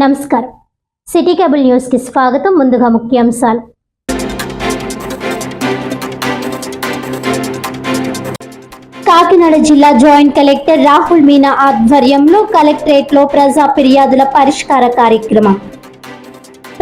నమస్కారం. City cable న్యూస్కి స్వాగతం. ముందుగా ముఖ్యాంశాలు. కాకినాడ జిల్లా జాయింట్ కలెక్టర్ రాహుల్ మీనా ఆధ్వర్యంలో కలెక్టరేట్లో ప్రజా ఫిర్యాదుల పరిష్కార కార్యక్రమం.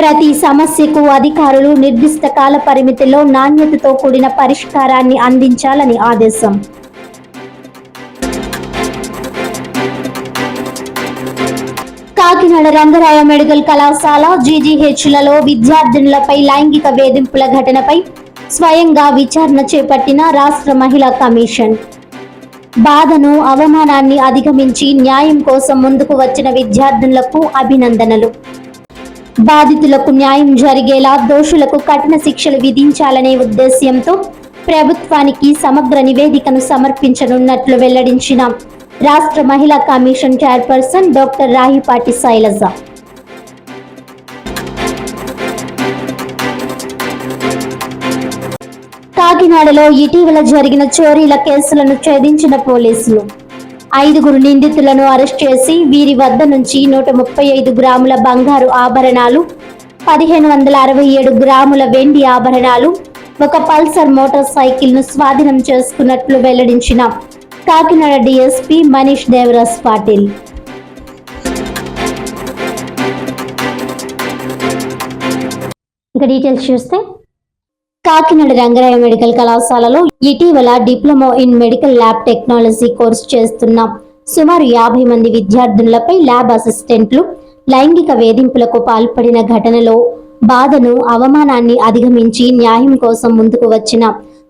ప్రతి సమస్యకు అధికారులు నిర్దిష్ట కాల పరిమితిలో నాణ్యతతో కూడిన పరిష్కారాన్ని అందించాలని ఆదేశం. కాకినాడ రంగరాయ మెడికల్ కళాశాల జీజీహెచ్లలో విద్యార్థినులపై లైంగిక వేధింపుల ఘటనపై స్వయంగా విచారణ చేపట్టిన రాష్ట్ర మహిళా కమిషన్. బాధను అవమానాన్ని అధిగమించి న్యాయం కోసం ముందుకు వచ్చిన విద్యార్థినులకు అభినందనలు. బాధితులకు న్యాయం జరిగేలా దోషులకు కఠిన శిక్షలు విధించాలనే ఉద్దేశ్యంతో ప్రభుత్వానికి సమగ్ర నివేదికను సమర్పించనున్నట్లు వెల్లడించిన. రాష్ట్ర మహిళా commission chairperson doctor Rahipati Sailaja. కాకినాడలో ఇటీవల జరిగిన చోరీల కేసులను ఛేదించిన పోలీసులు. ఐదుగురు నిందితులను అరెస్ట్ చేసి వీరి వద్ద నుంచి నూట ముప్పై ఐదు గ్రాముల బంగారు ఆభరణాలు పదిహేను వందల అరవై ఏడు గ్రాముల వెండి ఆభరణాలు ఒక పల్సర్ మోటార్ సైకిల్ను స్వాధీనం చేసుకున్నట్లు వెల్లడించిన. కాకినాడ డిఎస్పీ మనీష్ దేవరాజ్ పాటిల్. ఇక డీటెయిల్స్ చూస్తే కాకినాడ రంగరాయ మెడికల్ కళాశాలలో ఇటీవల diploma in medical lab technology course చేస్తున్న సుమారు యాభై మంది విద్యార్థులపై ల్యాబ్ అసిస్టెంట్లు లైంగిక వేధింపులకు పాల్పడిన ఘటనలో బాధను అవమానాన్ని అధిగమించి న్యాయం కోసం ముందుకు వచ్చిన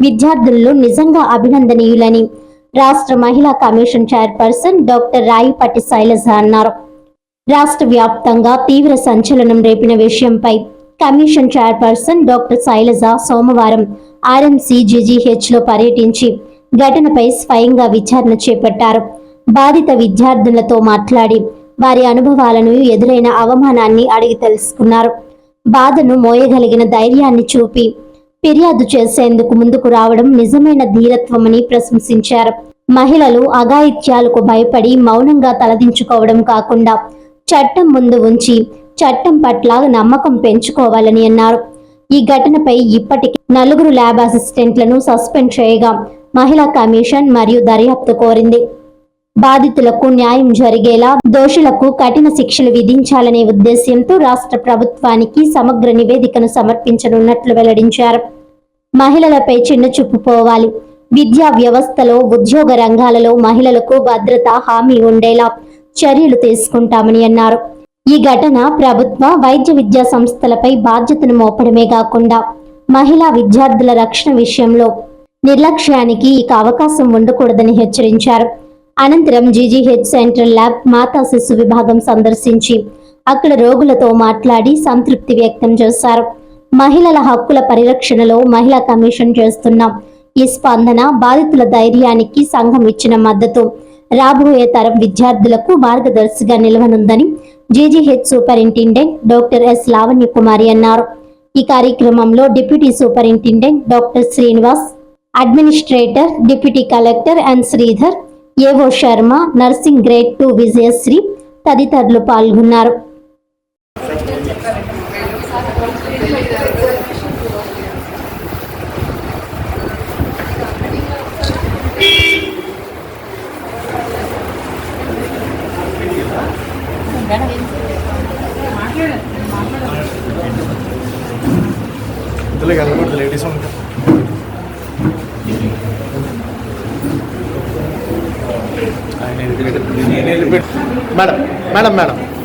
విద్యార్థులు నిజంగా అభినందనీయులని రాష్ట్ర మహిళా commission chairperson doctor Raipatti Sailaja అన్నారు. రాష్ట్ర వ్యాప్తంగా తీవ్ర సంచలనం రేపిన విషయంపై కమిషన్ చైర్పర్సన్ డాక్టర్ శైలజ సోమవారం ఆర్ఎంసీ జీజీహెచ్లో పర్యటించి ఘటనపై స్వయంగా విచారణ చేపట్టారు. బాధిత విద్యార్థులతో మాట్లాడి వారి అనుభవాలను ఎదురైన అవమానాన్ని అడిగి తెలుసుకున్నారు. బాధను మోయగలిగిన ధైర్యాన్ని చూపి ఫిర్యాదు చేసేందుకు ముందుకు రావడం నిజమైన ధీరత్వమని ప్రశంసించారు. మహిళలు అఘాయిత్యాలకు భయపడి మౌనంగా తలదించుకోవడం కాకుండా చట్టం ముందు ఉంచి చట్టం పట్ల నమ్మకం పెంచుకోవాలని అన్నారు. ఈ ఘటనపై ఇప్పటికే నలుగురు ల్యాబ్ అసిస్టెంట్లను సస్పెండ్ చేయగా మహిళా కమిషన్ మరియు దర్యాప్తు కోరింది. బాధితులకు న్యాయం జరిగేలా దోషులకు కఠిన శిక్షలు విధించాలనే ఉద్దేశ్యంతో రాష్ట్ర ప్రభుత్వానికి సమగ్ర నివేదికను సమర్పించనున్నట్లు వెల్లడించారు. మహిళలపై చిన్న చూపు పోవాలి. విద్యా వ్యవస్థలో ఉద్యోగ రంగాలలో మహిళలకు భద్రత హామీ ఉండేలా చర్యలు తీసుకుంటామని అన్నారు. ఈ ఘటన ప్రభుత్వ వైద్య విద్యా సంస్థలపై బాధ్యతను మోపడమే కాకుండా మహిళా విద్యార్థుల రక్షణ విషయంలో నిర్లక్ష్యానికి ఇక అవకాశం ఉండకూడదని హెచ్చరించారు. అనంతరం జీజీహెచ్ సెంట్రల్ ల్యాబ్ మాతా శిశు విభాగం సందర్శించి అక్కడ రోగులతో మాట్లాడి సంతృప్తి వ్యక్తం చేశారు. మహిళల హక్కుల పరిరక్షణలో మహిళా కమిషన్ చేస్తున్న ఈ స్పందన బాధితుల ధైర్యానికి సంఘం ఇచ్చిన మద్దతు. రాబోయే తరం విద్యార్థులకు మార్గదర్శిగా నిలవనుందని GGH superintendent doctor S Lavanya Kumari అన్నారు. ఈ కార్యక్రమంలో deputy superintendent doctor Srinivas administrator deputy collector and Sridhar AO Sharma nursing grade two Vijayasri తదితరులు పాల్గొన్నారు. Madam madam madam.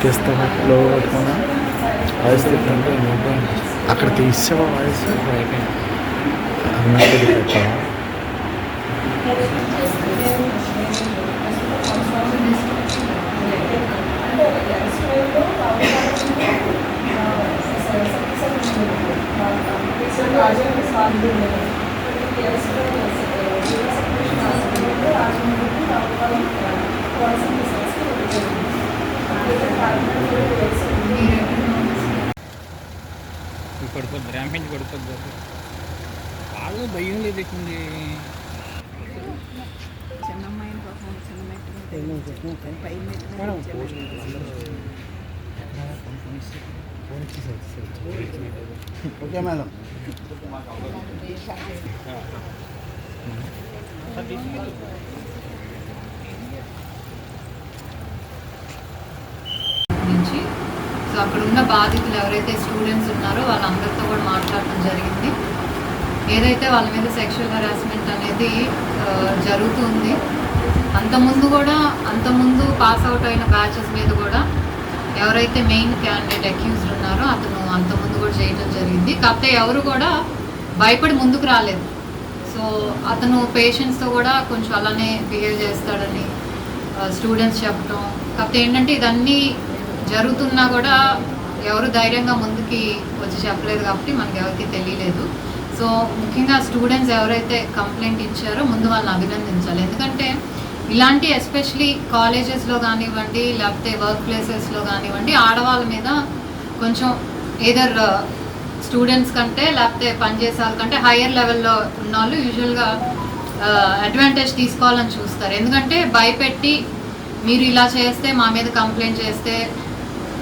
que está lo a este punto. అక్కడ తీసావా వాయిస్ అన్నట్టు పెట్టావా పడిపోద్ది ర్యాంపింగ్ పడిపోద్ది వాళ్ళు భయం లేదు పైన ఓకే మేడం. నుంచి సో అక్కడ ఉన్న బాధితులు ఎవరైతే స్టూడెంట్స్ ఉన్నారో వాళ్ళందరితో కూడా మాట్లాడటం జరిగింది. ఏదైతే వాళ్ళ మీద సెక్షువల్ హెరాస్మెంట్ అనేది జరుగుతుంది అంతకుముందు కూడా అంతకుముందు పాస్ అవుట్ అయిన బ్యాచెస్ మీద కూడా ఎవరైతే మెయిన్ క్యాండిడేట్ అక్యూజ్డ్ ఉన్నారో అతను అంతకుముందు కూడా చేయటం జరిగింది. కాకపోతే ఎవరు కూడా భయపడి ముందుకు రాలేదు. సో అతను పేషెంట్స్తో కూడా కొంచెం అలానే బిహేవ్ చేస్తాడని స్టూడెంట్స్ చెప్పడం కాకపోతే ఏంటంటే ఇదన్నీ జరుగుతున్నా కూడా ఎవరు ధైర్యంగా ముందుకి వచ్చి చెప్పలేదు కాబట్టి మనకి ఎవరికి తెలియలేదు. సో ముఖ్యంగా స్టూడెంట్స్ ఎవరైతే కంప్లైంట్ ఇచ్చారో ముందు వాళ్ళని అభినందించాలి. ఎందుకంటే ఇలాంటి ఎస్పెషలీ కాలేజెస్లో కానివ్వండి లేకపోతే వర్క్ ప్లేసెస్లో కానివ్వండి ఆడవాళ్ళ మీద కొంచెం ఏదర్ స్టూడెంట్స్ కంటే లేకపోతే పనిచేసే వాళ్ళ కంటే హయ్యర్ లెవెల్లో ఉన్న వాళ్ళు యూజువల్గా అడ్వాంటేజ్ తీసుకోవాలని చూస్తారు. ఎందుకంటే భయపెట్టి మీరు ఇలా చేస్తే మా మీద కంప్లైంట్ చేస్తే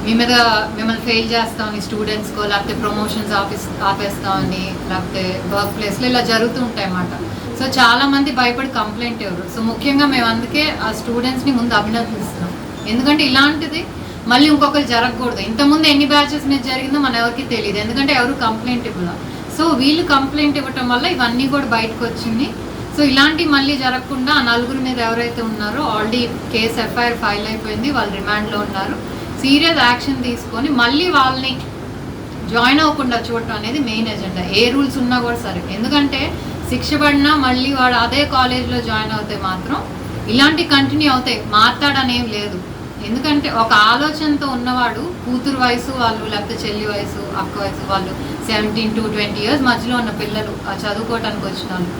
మీ మీద మిమ్మల్ని ఫెయిల్ చేస్తామని స్టూడెంట్స్కో లేకపోతే ప్రమోషన్స్ ఆఫీస్ ఆపేస్తామని లేకపోతే వర్క్ ప్లేస్లో ఇలా జరుగుతూ ఉంటాయి అన్నమాట. సో చాలా మంది భయపడి కంప్లైంట్ ఇవ్వరు. సో ముఖ్యంగా మేము అందుకే ఆ స్టూడెంట్స్ని ముందు అభినందిస్తున్నాం. ఎందుకంటే ఇలాంటిది మళ్ళీ ఇంకొకరు జరగకూడదు. ఇంతకుముందు ఎన్ని బ్యాచెస్ మీద జరిగిందో మన ఎవరికి తెలియదు. ఎందుకంటే ఎవరు కంప్లైంట్ ఇవ్వాలి. సో వీళ్ళు కంప్లైంట్ ఇవ్వటం వల్ల ఇవన్నీ కూడా బయటకు వచ్చింది. సో ఇలాంటి మళ్ళీ జరగకుండా ఆ నలుగురు మీద ఎవరైతే ఉన్నారో ఆల్రెడీ కేసు ఎఫ్ఐఆర్ ఫైల్ అయిపోయింది. వాళ్ళు రిమాండ్లో ఉన్నారు. సీరియస్ యాక్షన్ తీసుకొని మళ్ళీ వాళ్ళని జాయిన్ అవ్వకుండా చూడటం అనేది మెయిన్ ఎజెండా. ఏ రూల్స్ ఉన్నా కూడా సరే. ఎందుకంటే శిక్ష పడినా మళ్ళీ వాడు అదే కాలేజ్లో జాయిన్ అవుతే మాత్రం ఇలాంటి కంటిన్యూ అవుతాయి మాట్లాడనేం లేదు. ఎందుకంటే ఒక ఆలోచనతో ఉన్నవాడు కూతురు వయసు వాళ్ళు లేకపోతే చెల్లి వయసు అక్క వయసు వాళ్ళు సెవెంటీన్ టు ట్వంటీ ఇయర్స్ మధ్యలో ఉన్న పిల్లలు చదువుకోవటానికి వచ్చిన వాళ్ళు.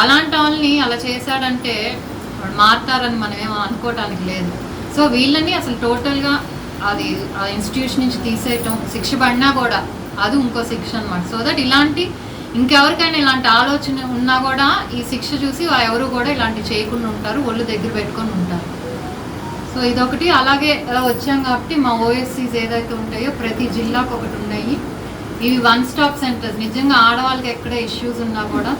అలాంటి వాళ్ళని అలా చేశాడంటే మారుతారని మనం ఏమో అనుకోవటానికి లేదు. సో వీళ్ళని అసలు టోటల్గా అది ఆ ఇన్స్టిట్యూషన్ నుంచి తీసేయటం శిక్ష పడినా కూడా అది ఇంకో శిక్ష అనమాట సో దట్ ఇలాంటి ఇంకెవరికైనా ఇలాంటి ఆలోచన ఉన్నా కూడా ఈ శిక్ష చూసి ఎవరు కూడా ఇలాంటి చేయకుండా ఉంటారు ఒళ్ళు దగ్గర పెట్టుకొని ఉంటారు. సో ఇదొకటి. అలాగే వచ్చాం కాబట్టి మా ఓఎస్సీస్ ఏదైతే ఉంటాయో ప్రతి జిల్లాకు ఒకటి ఉన్నాయి. ఇవి వన్ స్టాప్ సెంటర్స్ నిజంగా ఆడవాళ్ళకి ఎక్కడ ఇష్యూస్ ఉన్నా కూడా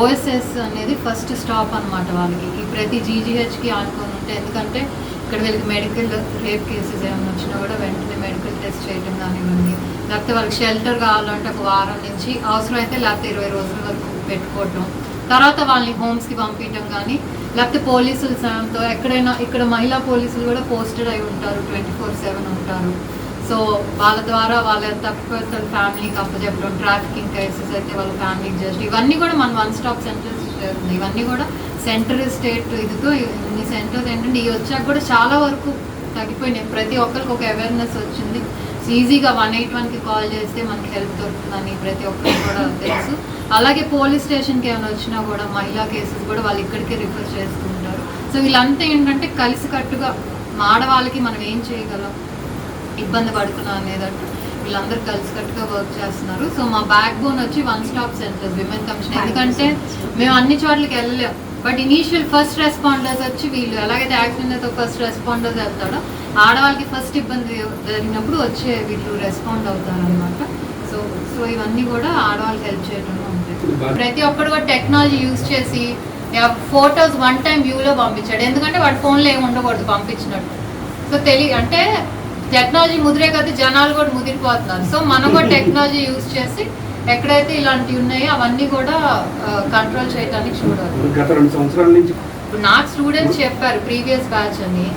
ఓఎస్ఎస్ అనేది ఫస్ట్ స్టాప్ అన్నమాట వాళ్ళకి. ఈ ప్రతి జీజీహెచ్కి ఆడుకొని ఉంటే. ఎందుకంటే ఇక్కడ వీళ్ళకి మెడికల్ రేప్ కేసెస్ ఏమైనా వచ్చినా కూడా వెంటనే మెడికల్ టెస్ట్ చేయడం కానివ్వండి. లేకపోతే వాళ్ళకి షెల్టర్ కావాలంటే ఒక వారం నుంచి అవసరమైతే లేకపోతే ఇరవై రోజుల వరకు పెట్టుకోవటం. తర్వాత వాళ్ళని హోమ్స్కి పంపించడం కానీ లేకపోతే పోలీసుల సాయంతో ఎక్కడైనా ఇక్కడ మహిళా పోలీసులు కూడా పోస్టెడ్ అయి ఉంటారు ట్వంటీ ఫోర్ సెవెన్ ఉంటారు. సో వాళ్ళ ద్వారా వాళ్ళ తక్కువ ఫ్యామిలీకి అప్పచెప్పడం ట్రాఫికింగ్ కేసెస్ అయితే వాళ్ళ ఫ్యామిలీకి జస్ట్ ఇవన్నీ కూడా మన వన్ స్టాప్ సెంటర్స్ ఇవన్నీ కూడా సెంటర్ స్టేట్ ఇదితో మీ సెంటర్ ఏంటంటే ఇవి వచ్చాక కూడా చాలా వరకు తగ్గిపోయినాయి. ప్రతి ఒక్కరికి ఒక అవేర్నెస్ వచ్చింది. ఈజీగా వన్ ఎయిట్ వన్కి కాల్ చేస్తే మనకి హెల్ప్ దొరుకుతుందని ప్రతి ఒక్కరికి కూడా తెలుసు. అలాగే పోలీస్ స్టేషన్కి ఏమైనా వచ్చినా కూడా మహిళా కేసెస్ కూడా వాళ్ళు ఇక్కడికే రిఫర్ చేస్తుంటారు. సో వీళ్ళంతా ఏంటంటే కలిసికట్టుగా మా ఆడవాళ్ళకి మనం ఏం చేయగలం? ఇబ్బంది పడుకున్నాం అనేదట్టు వీళ్ళందరూ కలిసికట్టుగా వర్క్ చేస్తున్నారు. సో మా బ్యాక్ బోన్ వచ్చి one stop centre women commission ఎందుకంటే మేము అన్ని చోట్లకి వెళ్ళలేము బట్ ఇనీషియల్ ఫస్ట్ రెస్పాండర్స్ వచ్చి వీళ్ళు ఎలాగైతే యాక్సిడెంట్ అయితే ఫస్ట్ రెస్పాండర్స్ వెళ్తాడో ఆడవాళ్ళకి ఫస్ట్ ఇబ్బంది జరిగినప్పుడు వచ్చే వీళ్ళు రెస్పాండ్ అవుతారు అనమాట సో సో ఇవన్నీ కూడా ఆడవాళ్ళకి హెల్ప్ చేయడంలో ఉంటాయి. ప్రతి ఒక్కరు కూడా టెక్నాలజీ యూజ్ చేసి ఫొటోస్ వన్ టైం వ్యూలో పంపించాడు. ఎందుకంటే వాడు ఫోన్లో ఏమి ఉండకూడదు పంపించినట్టు. సో తెలియ అంటే టెక్నాలజీ ముదిరే కదా జనాలు కూడా ముదిరిపోతున్నారు. సో మనం కూడా టెక్నాలజీ యూజ్ చేసి ఎక్కడైతే ఇలాంటివి ఉన్నాయో అవన్నీ కూడా కంట్రోల్ చేయడానికి చూడాలి. గత రెండు సంవత్సరాల నుంచి ఇప్పుడు నాకు స్టూడెంట్స్ చెప్పారు ప్రీవియస్ బ్యాచ్ అని.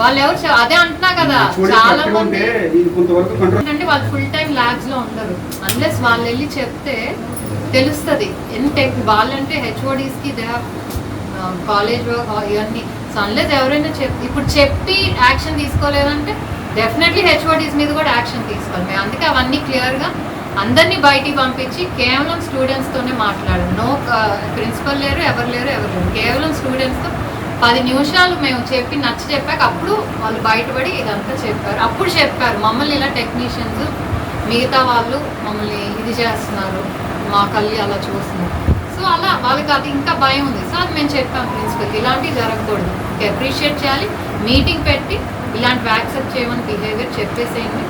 వాళ్ళు ఎవరు అదే అంటున్నా కదా చాలా మంది ఏంటంటే వాళ్ళు ఫుల్ టైం ల్యాబ్స్లో ఉండరు. అన్లెస్ వాళ్ళు వెళ్ళి చెప్తే తెలుస్తుంది. ఎంత వాళ్ళంటే హెచ్ఓడీస్కి దే కాలేజ్ ఇవన్నీ. సో అన్లెస్ ఎవరైనా చెప్ ఇప్పుడు చెప్పి యాక్షన్ తీసుకోలేదంటే డెఫినెట్లీ హెచ్ఓడీస్ మీద కూడా యాక్షన్ తీసుకోవాలి. అందుకే అవన్నీ క్లియర్గా అందరినీ బయటికి పంపించి కేవలం స్టూడెంట్స్తోనే మాట్లాడు మాట్లాడారు నో ప్రిన్సిపల్ లేరు ఎవరు లేరు ఎవరు లేరు. కేవలం స్టూడెంట్స్తో పది నిమిషాలు మేము చెప్పి నచ్చ చెప్పాక అప్పుడు వాళ్ళు బయటపడి ఇదంతా చెప్పారు. అప్పుడు చెప్పారు మమ్మల్ని ఇలా టెక్నీషియన్స్ మిగతా వాళ్ళు మమ్మల్ని ఇది చేస్తున్నారు మా కళ్ళు అలా చూస్తున్నారు సో అలా వాళ్ళకి అది ఇంకా భయం ఉంది. సో అది మేము చెప్పాం ప్రిన్సిపల్కి ఇలాంటివి జరగకూడదు. అప్రిషియేట్ చేయాలి మీటింగ్ పెట్టి ఇలాంటివి యాక్సెప్ట్ చేయమని బిహేవియర్ చెప్పేసేయండి.